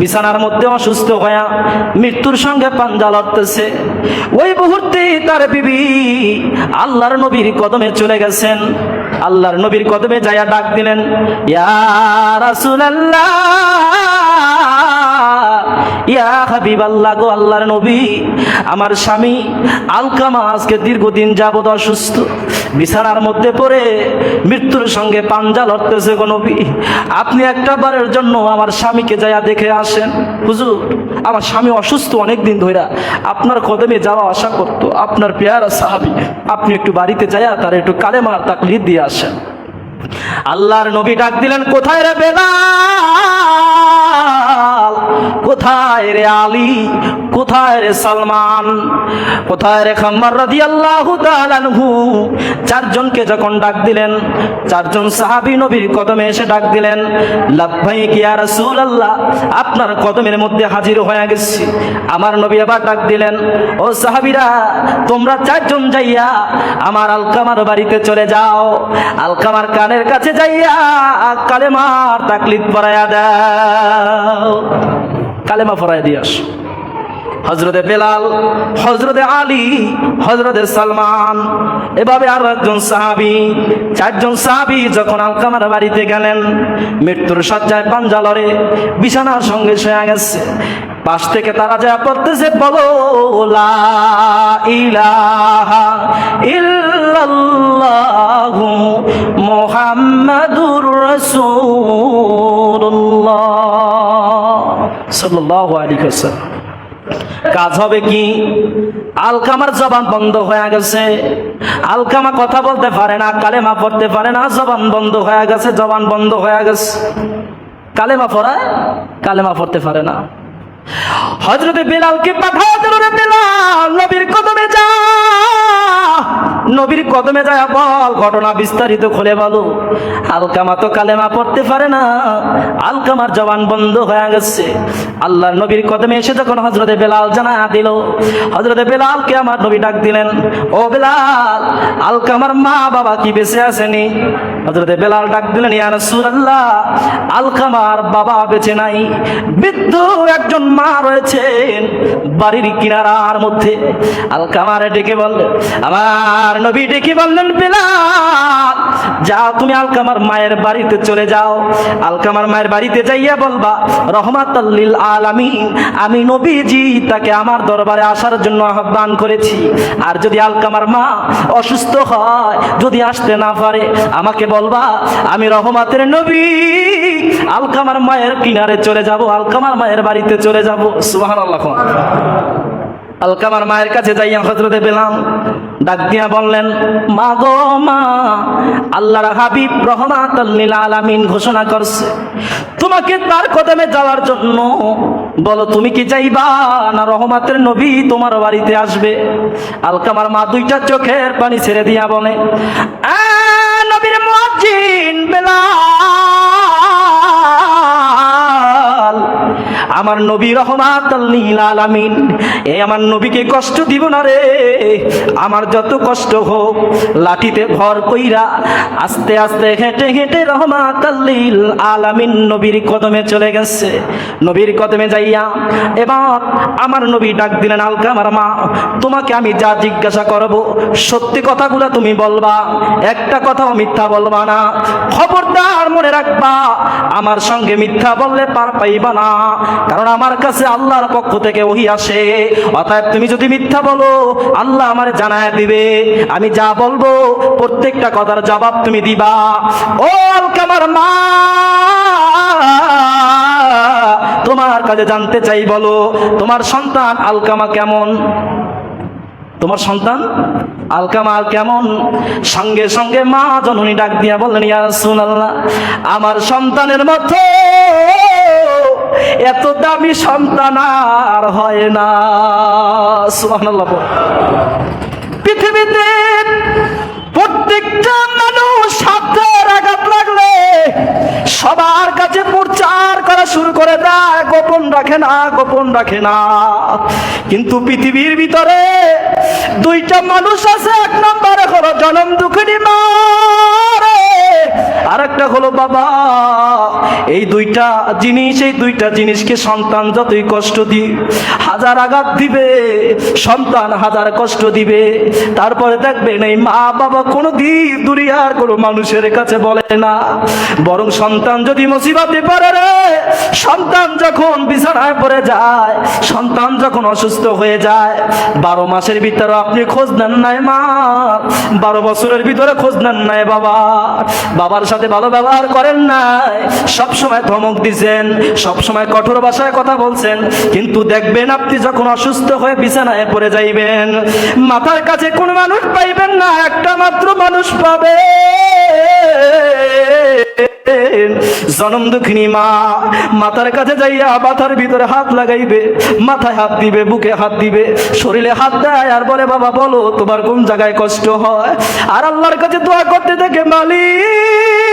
বিছানার মধ্যে অসুস্থ হয়া মৃত্যুর সঙ্গে পাঞ্জা লড়তেছে। ওই মুহূর্তে তার বিবি আল্লাহর নবীর কদমে চলে গেছেন। আল্লাহর নবীর কদমে যায়া ডাক দিলেন ইয়া ইয়া হাবিবাল্লাহ গো আল্লাহর নবী, আমার স্বামী আলকামা আজকে দীর্ঘদিন যাবত অসুস্থ, বিছানার মধ্যে পড়ে মৃত্যুর সঙ্গে পাঞ্জা লড়তেছে গো নবী। আপনি একটা বারের জন্য আমার স্বামীকে যাইয়া দেখে আসেন। হুজুর, আমার স্বামী অসুস্থ অনেক দিন ধইরা আপনার কদমে যাওয়া আশা করতো, আপনার পেয়ারা সাহাবি। আপনি একটু বাড়িতে যাইয়া তার একটু কালেমার তাকলিদ দিয়ে আসেন। আল্লাহর নবী ডাক দিলেন, কোথায় রে বেলাল? কোথায় রে আলী? কোথায় রে সালমান? কোথায় রে খাম্মার তাআলা আনহু? চারজনকে যখন ডাক দিলেন, চারজন সাহাবী নবীর কদমে এসে ডাক দিলেন, লাভবাইক ইয়া রাসূলুল্লাহ, আপনার কদমের মধ্যে হাজির হয়ে গেছি। আমার নবী আবার ডাক দিলেন, ও সাহাবীরা, তোমরা চারজন যাইয়া আমার আলকামার বাড়িতে চলে যাও। আলকামার কানের কাছে যাইয়া কালেমার তাকলিদ পরাইয়া দাও। কালেমা পরাইয়া দিয়ে আসো। হজরতে বেলাল হজরতে আলী হজরতে সালমান, এভাবে আর একজন সাহাবি, চারজন সাহাবি যখন আলকামার বাড়িতে গেলেন, মৃত্যুর সজ্জায় পাঞ্জালরে বিছানার সঙ্গে শুয়ে গেছে। পাশ থেকে তারা যা পড়তেছে, বলো ইলাহা ইল্লাল্লাহু মুহাম্মাদুর রাসূলুল্লাহ সাল্লাল্লাহু আলাইহি ওয়াসাল্লাম। কাজ হবে কি? আলকামার জবান বন্ধ হয়ে গেছে। আলকামা কথা বলতে পারে না, কালেমা পড়তে পারে না, জবান বন্ধ হয়ে গেছে, জবান বন্ধ হয়ে গেছে। কালেমা পড়ায়, কালেমা পড়তে পারে না। হজরতে বেলালকে রে বেলাল নবীর কদমে যা নবীর কদমে যায় বল, ঘটনা বিস্তারিত খুলে বলো। আলকামা তো কালেমা পড়তে পারে না। আলকামার জবান বন্ধ হয়ে গেছে। আল্লাহ নবীর কদমে এসে যখন হজরতে বেলাল জানা দিল হজরতে বেলালকে আমার নবী ডাক দিলেন, ও বেলাল, আলকামার মা বাবা কি বেঁচে আসেনি হজরতে বেলাল ডাক দিলেন, ইয়া রাসূলুল্লাহ, আলকামার বাবা বেঁচে নাই, বৃদ্ধ একজন মা রয়েছেন বাড়ির কিনারার মধ্যে। আলকামার ডেকে বললেন, আমার নবী ডেকে বললেন, বেলাল, যাও তুমি আলকামার মায়ের বাড়িতে চলে যাও। আলকামার মায়ের বাড়িতে যাইয়া বলবা রহমাতাল্লিল আলামিন, আমি নবীজি, তাকে আমার দরবারে আসার জন্য আহ্বান করেছি। আর যদি আলকামার মা অসুস্থ হয়, যদি আসতে না পারে, আমাকে বলবা আমি রহমাতের নবী। আলকামার মায়ের কিনারে চলে যাব আলকামার মায়ের বাড়িতে চলে যাব। সুবহানাল্লাহ আলকামার মায়ের কাছে যাইয়া হজরতে পেলাম। ডাক দিয়া বললেন মা গো মা আল্লাহর হাবিব রহমাতাল্লিল আলামিন ঘোষণা করছে। তোমাকে তার কদমে যাওয়ার জন্য বলো তুমি কি চাইবা না রহমাতের নবী তোমার বাড়িতে আসবে? আলকামার মা দুইটা চোখের পানি ছেড়ে দিয়া বলে "আ, নবীর মুয়াজ্জিন আমার নবী রহমাত আলামিন। এ আমার নবীকে কষ্ট দিব না রে। আমার যত কষ্ট হোক, লাঠিতে ভর কইরা আস্তে আস্তে হেঁটে হেঁটে রহমাত আলামিন নবীর কদমে চলে গেছে। নবীর কদমে যাইয়া এবার আমার নবী ডাক দিলেন আলকা আমার মা, তোমাকে আমি যা জিজ্ঞাসা করব, সত্যি কথাগুলো তুমি বলবা। একটা কথাও মিথ্যা বলবা না। খবরদার মনে রাখবা, আমার সঙ্গে মিথ্যা বললে পার পাইবা না। কারণ আমার কাছে আল্লাহর পক্ষ থেকে ওহি আসে। অতএব তুমি যদি মিথ্যা বলো, আল্লাহ আমার জানায় দিবে। আমি যা বলব, প্রত্যেকটা কথার জবাব তুমি দিবা। ও আলকামার মা, তোমার কাছে জানতে চাই বলো, তোমার সন্তান আলকামা কেমন? তোমার সন্তান আলকামাল কেমন? সঙ্গে সঙ্গে মা জননী ডাক দিয়া বললেন, ইয়া রাসূলুল্লাহ, আমার সন্তানের মতো এত দামি সন্তান আর হয় না পৃথিবীতে প্রত্যেকটা মানুষ স্বার্থের আঘাত লাগলে সবার কাছে প্রচার করা শুরু করে দেয়, গোপন রাখে না, গোপন রাখে না কিন্তু পৃথিবীর ভিতরে দুইটা মানুষ আছে, এক নম্বরে হলো জনম দুঃখিনী মা। আর একটা হলো, বাবা, এই দুইটা জিনিস, এই দুইটা জিনিসকে সন্তান যতই কষ্ট দি হাজার আঘাত দিবে, সন্তান হাজার কষ্ট দিবে। তারপরে দেখবেন এই মা বাবা কোনো দিন দুনিয়ার কোনো মানুষের কাছে বলে না। বরং সন্তান যদি মুসিবাতে পারে রে, সন্তান যখন বিছানায় পড়ে যায়, সন্তান যখন অসুস্থ হয়ে যায়, বারো মাসের ভিতরে আপনি খোঁজ নেন নাই মা, বারো বছরের ভিতরে খোঁজ নেন নাই বাবা। বাবার সাথে ভালো ব্যবহার করেন নাই। সব সময় ধমক দিছেন, সব সময় কঠোর ভাষায় কথা বলছেন, কিন্তু দেখবেন আপনি যখন অসুস্থ হয়ে বিছানায় পড়ে যাইবেন, মাথার কাছে কোন মানুষ পাইবেন না, একটা মাত্র মানুষ পাবে। জনম দুঃখিনী মা, মাথার কাছে যাইয়া মাথার ভিতরে হাত লাগাইবে, মাথায় হাত দিবে, বুকে হাত দিবে, শরীরে হাত দেয় আর বলে, বাবা, বলো, তোমার কোন জায়গায় কষ্ট হয়? আর আল্লাহর কাছে দোয়া করতে থাকে মালিক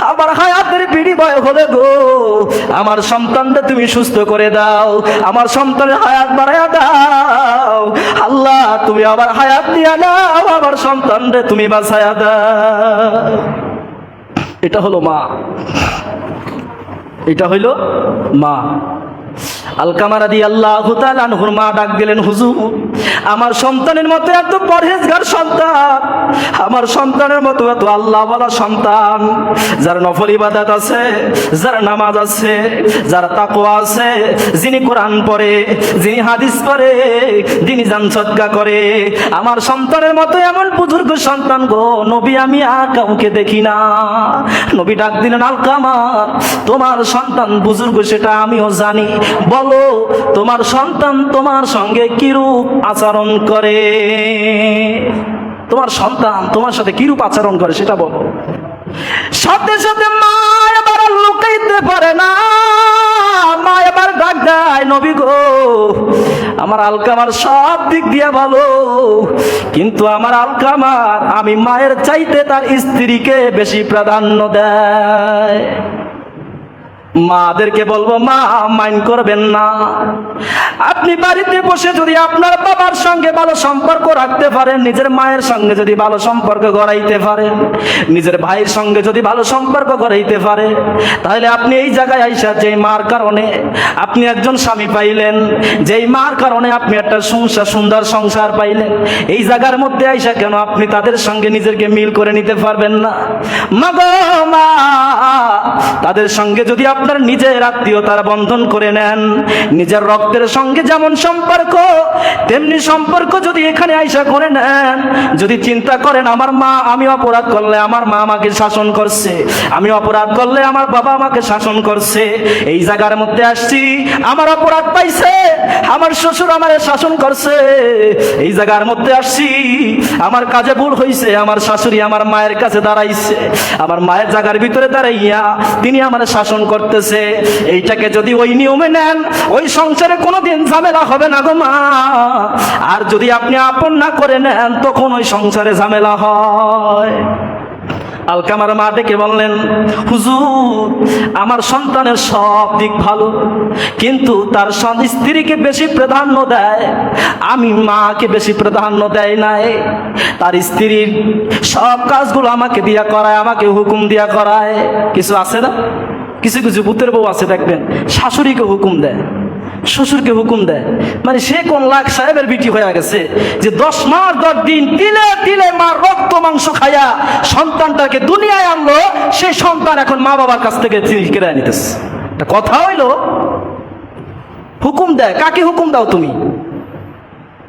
আমার হায়াতের বিনিময় হলে গো। আমার সন্তানটা তুমি সুস্থ করে দাও। আমার সন্তানের হায়াত বাড়াইয়া দাও। আল্লাহ, তুমি আমার হায়াত দিয়া দাও আমার সন্তানরে তুমি বাঁচাইয়া দাও। এটা হলো মা। এটা হইল মা। আলকামারা দিয়ে আল্লাহ আনহুর মা ডাক দিলেন, হুজুর, আমার সন্তানের মতো এত পরহেজগার সন্তান, আমার সন্তানের মতো এত আল্লাহ বলা সন্তান, যার নফল ইবাদত আছে, যার নামাজ আছে, যার তাকওয়া আছে, যিনি কোরআন পড়ে, যিনি হাদিস পড়ে, যিনি জান সদকা করে, আমার সন্তানের মতো এমন বুজুর্গ সন্তান গো, নবী আমি আর কাউকে দেখি না। নবী ডাক দিলেন আলকামার তোমার সন্তান বুজুর্গ, সেটা আমিও জানি। বলো, তোমার সন্তান তোমার সঙ্গে কিরূপ আচরণ করে? তোমার সন্তান তোমার সাথে কিরূপ আচরণ করে সেটা বলো। সাথে সাথে মা এবার লুকাইতে পারে না। মা এবার ডাক দেয় নবী গো, আমার আলকামার সব দিক দিয়ে ভালো। কিন্তু আমার আলকামার, আমি মায়ের চাইতে তার স্ত্রীকে বেশি প্রাধান্য দেয়। মাদেরকে বলব, মা মাইন করবেন না। আপনি বাড়িতে বসে যদি আপনার বাবার সঙ্গে ভালো সম্পর্ক রাখতে পারেন, নিজের মায়ের সঙ্গে যদি ভালো সম্পর্ক গড়াইতে পারেন, নিজের ভাইয়ের সঙ্গে যদি ভালো সম্পর্ক গড়াইতে পারে তাহলে আপনি এই জায়গায় আইসা যেই মার কারণে আপনি একজন স্বামী পাইলেন, যেই মার কারণে আপনি একটা সংসার সুন্দর সংসার পাইলেন, এই জায়গার মধ্যে আইসা কেন আপনি তাদের সঙ্গে নিজেকে মিল করে নিতে পারবেন না? মা তাদের সঙ্গে যদি আপনার নিজের আত্মীয়তার বন্ধন করে নেন। নিজের রক্তের সঙ্গে যেমন সম্পর্ক, তেমনি সম্পর্ক যদি এখানে আইসা করে নেন। যদি চিন্তা করেন, আমার মা, আমি অপরাধ করলে আমার মা আমাকে শাসন করছে। আমি অপরাধ করলে আমার বাবা আমাকে শাসন করছে। এই জায়গার মধ্যে আসছি, আমার অপরাধ পাইছে, আমার শ্বশুর আমারে শাসন করছে। এই জায়গার মধ্যে আসছি, আমার কাজে ভুল হয়েছে আমার শাশুড়ি আমার মায়ের কাছে দাঁড়াইছে। আমার মায়ের জায়গার ভিতরে দাঁড়াইয়া তিনি আমার শাসন করতেছে এইটাকে যদি ওই নিয়মে নেন, ওই সংসারে কোনোদিন ঝামেলা হবে না গো মা। আর যদি আপনি আপন না করে নেন, তখন ওই সংসারে ঝামেলা হয়। আলকামার মা ডেকে বললেন, হুজুর, আমার সন্তানের সব দিক ভালো, কিন্তু তার স্ত্রীকে বেশি প্রাধান্য দেয়। আমি মাকে বেশি প্রাধান্য দেয় নাই। তার স্ত্রীর সব কাজগুলো আমাকে দিয়া করায়, আমাকে হুকুম দিয়া করায়। কিছু আছে না? কিছু কিছু ভূতের বউ আছে, দেখবেন। শাশুড়িকে হুকুম দেয়, শ্বশুরকে হুকুম দেয়। মানে সে কোন লাখ সাহেবের বিটি হয়ে গেছে যে দশ মাস, দশ দিন তিলে তিলে মার রক্ত, মাংস খায়া সন্তানটাকে দুনিয়ায় আনলো সেই সন্তান এখন মা বাবার কাছ থেকে কেড়ে নিতেছে। কথা হইল, হুকুম দেয়, কাকে হুকুম দাও তুমি?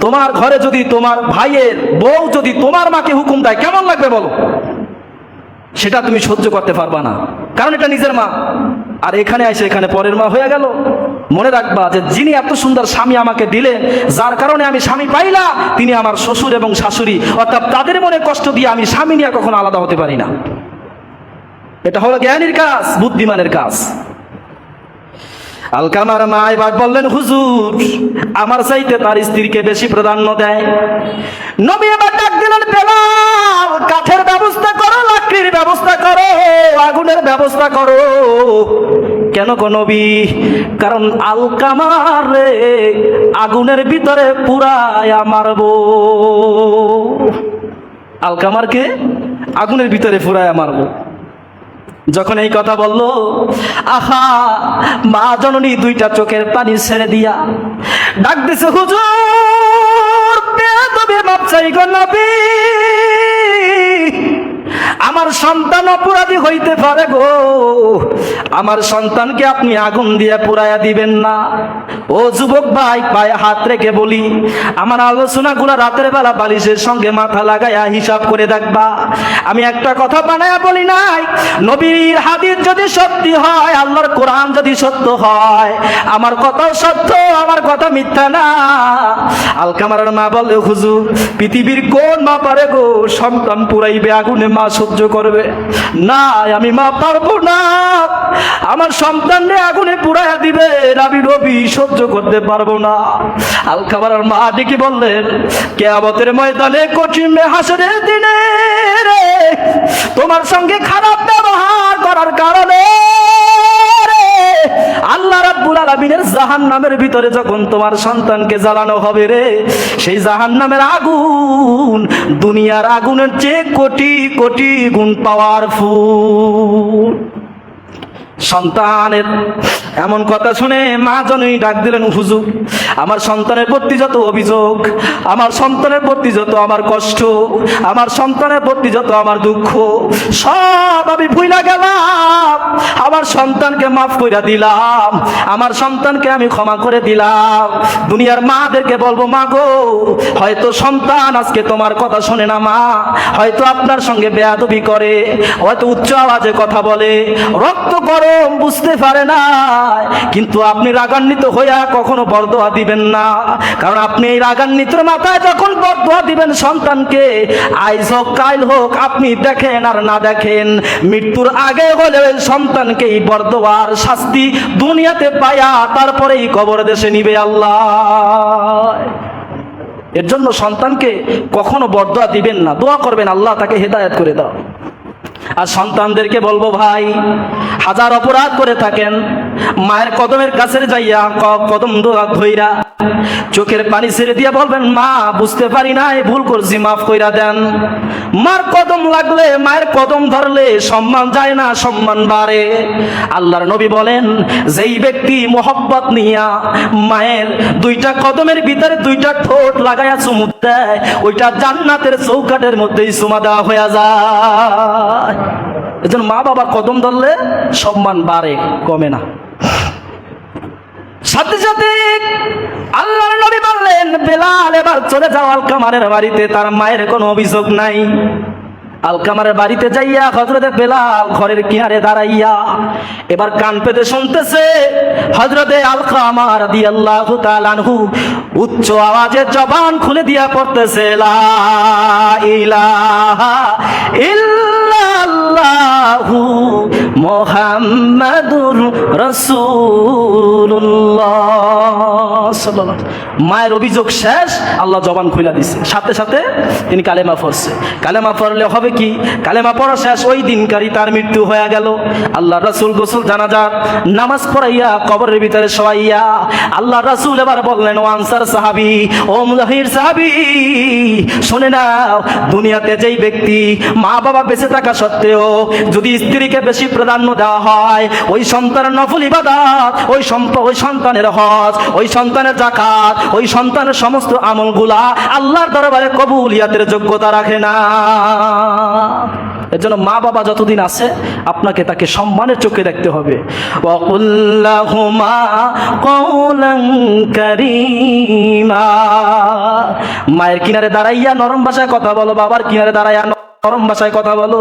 তোমার ঘরে যদি তোমার ভাইয়ের বউ যদি তোমার মাকে হুকুম দেয়, কেমন লাগবে বলো? সেটা তুমি সহ্য করতে পারবা না। কারণ এটা নিজের মা। আর এখানে এসে এখানে পরের মা হয়ে গেল। মনে রাখবা যে যিনি এত সুন্দর স্বামী আমাকে দিলে, যার কারণে আমি স্বামী পাইলাম তিনি আমার শ্বশুর এবং শাশুড়ি। অর্থাৎ তাদের মনে কষ্ট দিয়ে আমি স্বামী নিয়ে কখনো আলাদা হতে পারি না। এটা হলো জ্ঞানীর কাজ, বুদ্ধিমানের কাজ। আলকামার মা এবার বললেন, হুজুর, আমার চাইতে তার স্ত্রীকে বেশি প্রাধান্য দেয়। নবী এবার ডাক দিলেন, বেলাল, কাঠের ব্যবস্থা করো, লাকড়ির ব্যবস্থা করো, আগুনের ব্যবস্থা করো। কেন গো নবী? কারণ আলকামার আগুনের ভিতরে পুরায়া মারবো আলকামারকে আগুনের ভিতরে ফুরায় মারবো যখন এই কথা বলল, আহা, মা জননী দুইটা চোখের পানি ছেড়ে দিয়া ডাক দিছে, হুজুর বেয়াদবে মাপ চাই গো নবী। আমার সন্তান অপরাধী হইতে পারে গো। আমার সন্তানকে আপনি আগুন দিয়ে পুরাইয়া দিবেন না। ও যুবক ভাই, পায়ে হাত রেখে বলি, আমার আলোচনাগুলো রাতের বেলা বালিশের সঙ্গে মাথা লাগাইয়া হিসাব করে দেখবা। আমি একটা কথা বানায়া বলি নাই, নবীর হাদিস যদি সত্যি হয়, আল্লাহর কোরআন যদি সত্য হয়, আমার কথাও সত্য, আমার কথা মিথ্যা না। আলকামার মা বলে, হুজুর, পৃথিবীর কোন মা পারে গো সন্তান পুরাইবে আগুনে মা সহ্য করবে। না, আমি মা পারব না। আমার সন্তানরে আগুনে পুড়াইয়া দিবে আমি রবি সহ্য করতে পারব না। আলখাবার মা ডেকে বললেন, কেয়ামতের ময়দানে কঠিন হাসরের দিনে রে, তোমার সঙ্গে খারাপ ব্যবহার করার কারণে আল্লাহ রাব্বুল আলামিনের জাহান্নামের ভিতরে যখন তোমার সন্তানকে জ্বালানো হবে রে, সেই জাহান্নামের আগুন, দুনিয়ার আগুনের চেয়ে কোটি কোটি গুণ পাওয়ার ফুল সন্তানের এমন কথা শুনে মা জনই ডাক দিলেন, হুজুর, আমার সন্তানের প্রতি যত অভিযোগ, আমার সন্তানের প্রতি যত আমার কষ্ট, আমার সন্তানের প্রতি যত আমার দুঃখ, সব আমি ভুইলা গেলাম। আমার সন্তানকে মাফ করে দিলাম, আমার সন্তানকে আমি ক্ষমা করে দিলাম। দুনিয়ার মাদেরকে বলব, মা গো, হয়তো সন্তান আজকে তোমার কথা শোনে না মা, হয়তো আপনার সঙ্গে বেয়াদবি করে, হয়তো উচ্চ আওয়াজে কথা বলে, রক্ত গরম বুঝতে পারে না। কিন্তু আপনি রাগান্বিত হইয়া কখনো বরদোয়া দিবেন না। কারণ আপনি এই রাগান্বিতর মাথায় যখন বরদোয়া দিবেন সন্তানকে, আইজ হোক, কাইল হোক, আপনি দেখেন আর না দেখেন, মৃত্যুর আগে হলে সন্তানকে এই বরদোয়ার শাস্তি দুনিয়াতে পায়া তারপরেই কবর দেশে নিবে আল্লাহ। এর জন্য সন্তানকে কখনো বরদোয়া দিবেন না। দোয়া করবেন, আল্লাহ তাকে হেদায়েত করে দাও। আর সন্তানদেরকে বলব ভাই, হাজার অপরাধ করে থাকেন, মায়ের কদমের কাছে যাইয়া কদম দোয়া ধইরা চোখের পানি ছেড়ে দিয়ে বলবেন, মা, বুঝতে পারি না ভুল করছি, মাফ কইরা দেন। মার কদম লাগলে, মায়ের কদম ধরলে সম্মান যায় না, সম্মান বাড়ে। আল্লাহর নবী বলেন, যেই ব্যক্তি মোহব্বত নিয়া মায়ের দুইটা কদমের ভিতরে দুইটা ঠোঁট লাগাইয়া চুমু দেয়, ওইটা জান্নাতের চৌকাটের মধ্যেই চুমা দেওয়া হয়ে যায়। এজন্য মা বাবা কদম ধরলে সম্মান বাড়ে, কমে না। সাথে সাথে আল্লাহর নবী বললেন, বেলাল এবার চলে যাও আলকামারের বাড়িতে, তার মায়ের কোনো অভিযোগ নাই। আলকামারের বাড়িতে যাইয়া হজরতে বেলাল ঘরের কিনারে দাঁড়াইয়া এবার কান পেতে শুনতেছে হজরতে আলকামার দি আল্লাহ তালানহু উচ্চ আওয়াজে জবান খুলে দিয়া পড়তেছে, লা ইলাহা ইল্লাল্লাহু মোহাম্মদুর রসুল্লাহ। মায়ের অভিযোগ শেষ, আল্লাহ জবান খুলে দিছে। সাথে সাথে তিনি কালেমা পড়ছে। কালেমা পড়লে হবে কি? কালেমা পড়া শেষ, ওই দিনকারই তার মৃত্যু হয়ে গেল। আল্লাহ রাসূল গোসল জানাজার নামাজ পড়াইয়া কবরের ভিতরে শোয়াইয়া আল্লাহ রসুল এবার বললেন, ও আনসার সাহাবি, ও মুজাহির সাহাবি, শুনে নাও, দুনিয়াতে যেই ব্যক্তি মা বাবা বেঁচে থাকা সত্ত্বেও যদি স্ত্রীকে বেশি প্রাধান্য দেওয়া হয়। ওই সন্তানের নফল ইবাদত, ওই ওই সন্তানের হজ, ওই সন্তানের জাকাত ওই সন্তানের সমস্ত আমলগুলা আল্লাহর দরবারে কবুলিয়াতের যোগ্যতা রাখে না। এর জন্য মা বাবা যতদিন আছে, আপনাকে তাকে সম্মানের চোখে দেখতে হবে। মায়ের কিনারে দাঁড়াইয়া নরম ভাষায় কথা বলো, বাবার কিনারে দাঁড়াইয়া নরম ভাষায় কথা বলো।